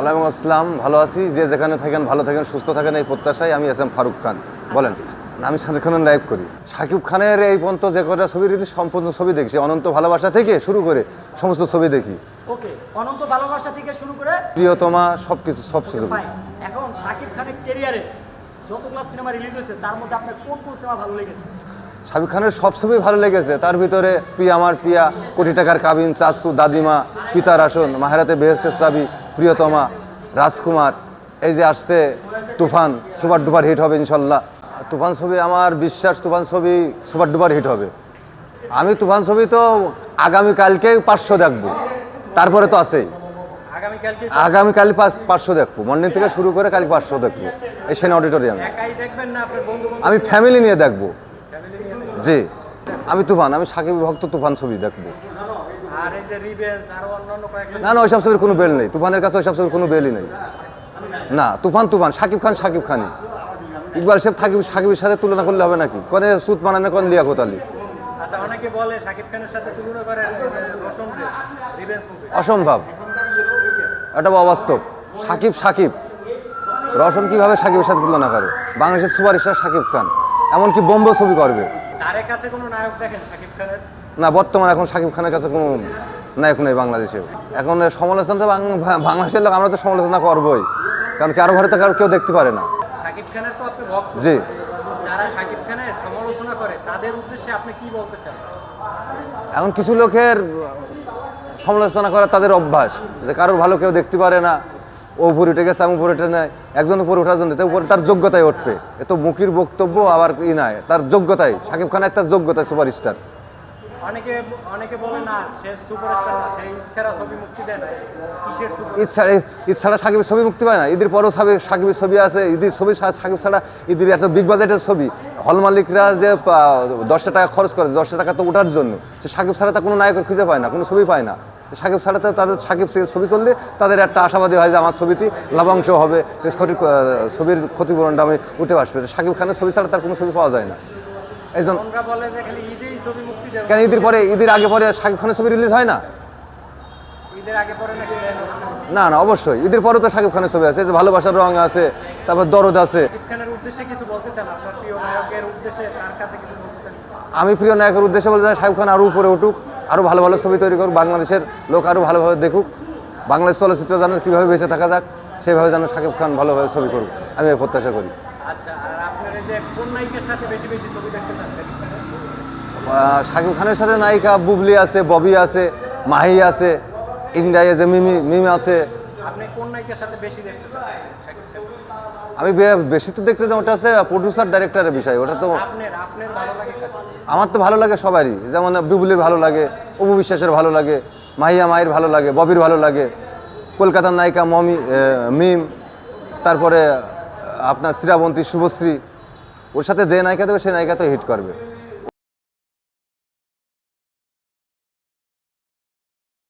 ওয়ালাইকুম আসসালাম ভালো আছি? যে যেখানে থাকেন ভালো থাকেন সুস্থ থাকেন এই প্রত্যাশায় আমি এস এম ফারুক খান। বলেন আমি শাকিব খানের লাইভ করি। শাকিব খানের এই পর্যন্ত যে কটা ছবি রিলিজ সম্পূর্ণ ছবি দেখছি। অনন্ত ভালোবাসা থেকে শুরু করে সমস্ত ছবি দেখি। ওকে অনন্ত ভালোবাসা থেকে শুরু করে প্রিয়তমা সব কিছু সব ফাইন এখন শাকিব খানের ক্যারিয়ারে যতগুলো সিনেমা রিলিজ হয়েছে তার মধ্যে আপনার কোন কোন সিনেমা ভালো লেগেছে? শাকিব খানের সব ছবি ভালো লেগেছে। তার ভিতরে প্রিয়া আমার প্রিয়া কোটি টাকার কাবিন চাচু দাদিমা পিতার আসন মাহেরাতে বেহেস্তের চাবি প্রিয়তমা রাজকুমার এই যে আসছে তুফান সুপার ডুপার হিট হবে ইনশাল্লাহ। তুফান ছবি আমার বিশ্বাস তুফান ছবি সুপার ডুপার হিট হবে। আমি তুফান ছবি তো আগামীকালকেই পাঁচশো দেখব। তারপরে তো আছেই। আগামীকাল পাঁচ পাঁচশো দেখব। মর্নিং থেকে শুরু করে কাল পাঁচশো দেখব। এই সেন অডিটোরিয়ামে আমি ফ্যামিলি নিয়ে দেখব। জি। আমি তুফান আমি সাকিব ভক্ত তুফান ছবি দেখব। না না ওইসব ছবির কোনো বেল নেই। তুফানের কাছে ওইসব ছবির কোনো বেলই নেই। না তুফান তুফান সাকিব খান সাকিব খানই। ইকবাল সাহেব থাকিব সাকিবের সাথে তুলনা করলে হবে নাকি? কনে সুত মানানে কোন লিয়া কোতালি আচ্ছা অসম্ভব এটা অবাস্তব। সাকিব সাকিব। রওশন কীভাবে সাকিবের সাথে তুলনা করে? বাংলাদেশের সুপারস্টার সাকিব খান। এমনকি বোম্ব ছবি করবে। তারের কাছে কোনো নায়ক দেখেন শাকিব খানের? না বর্তমান এখন সাকিব খানের কাছে কোনো নায়ক নেই বাংলাদেশে। এখন সমালোচনা তো বাংলাদেশের লোক আমরা তো সমালোচনা করবোই। কারণ কারও ভারতে কারও কেউ দেখতে পারে না। শাকিব খানের তো আপনি ভক্ত। জি। যারা শাকিব খানের সমালোচনা করে তাদের উদ্দেশ্যে আপনি কি বলতে চান? এখন কিছু লোকের সমালোচনা করা তাদের অভ্যাস যে কারোর ভালো কেউ দেখতে পারে না। ও উপরে উঠে গেছে আমি উপরে উঠে নেয় একজন উপরে ওঠার জন্য তো উপরে তার যোগ্যতায় উঠবে। এ তো মুখির বক্তব্য আবার ই নাই তার যোগ্যতায় সাকিব খান একটা যোগ্যতায় সুপারস্টার। অনেকে অনেকে বলে না, সে সুপারস্টার না, সে ইচ্ছারা ছবি মুক্তি দেয় না কিসের সুপার ছাড়া সাকিবের ছবি মুক্তি পায় না। ঈদের পরেও সাকিব সাকিবের ছবি আছে, ঈদের ছবি সাকিব ছাড়া ঈদের এত বিগ বাজেটের ছবি। হল মালিকরা যে দশটা টাকা খরচ করে, দশটা টাকা তো ওঠার জন্য। সে সাকিব ছাড়া তা কোনো নায়কের খুঁজে পায় না, কোনো ছবি পায় না। সাকিব ছাড়া তাদের সাকিব ছবি চললে তাদের একটা আশাবাদী হয় যে আমার ছবিটি লাভাংশ হবে ক্ষতি ছবির ক্ষতিপূরণটা আমি উঠে আসবে। সাকিব খানের ছবি ছাড়া তার কোনো ছবি পাওয়া যায় না। এই জন্য আমরা বলে যে খালি ঈদেই ছবি মুক্তি দেবে। কেন ঈদের পরে ঈদের আগে পরে সাকিব খানের ছবি রিলিজ হয় না। না না অবশ্যই। ঈদের পরে তো সাকিব খানের ছবি আছে। যে ভালোবাসার রং আছে তারপর দরদ আছে। শাকিব আমি প্রিয় নায়কের উদ্দেশ্যে বলতে চাই শাকিব খান আরও উপরে উঠুক আরও ভালো ভালো ছবি তৈরি করুক বাংলাদেশের লোক আরও ভালোভাবে দেখুক বাংলাদেশ চলচ্চিত্র যেন কীভাবে বেঁচে থাকা যাক সেভাবে যেন শাকিব খান ভালোভাবে ছবি করুক। আমি প্রত্যাশা করি। শাকিব খানের? সাথে নায়িকা বুবলি আছে ববি আছে মাহি আছে ইন্ডিয়ায় আছে মিমি মিম আছে? আমি বেশি তো দেখতে ওটা হচ্ছে প্রডিউসার ডাইরেক্টরের বিষয় ওটা তো? আমার তো ভালো লাগে সবারই যেমন বিবুলির ভালো লাগে অপু বিশ্বাসের ভালো লাগে মাহিয়া মায়ের ভালো লাগে ববির ভালো লাগে কলকাতার নায়িকা মমি মিম তারপরে আপনার শ্রীরাবন্তী শুভশ্রী ওর সাথে যে নায়িকা দেবে সেই নায়িকা তো হিট করবে।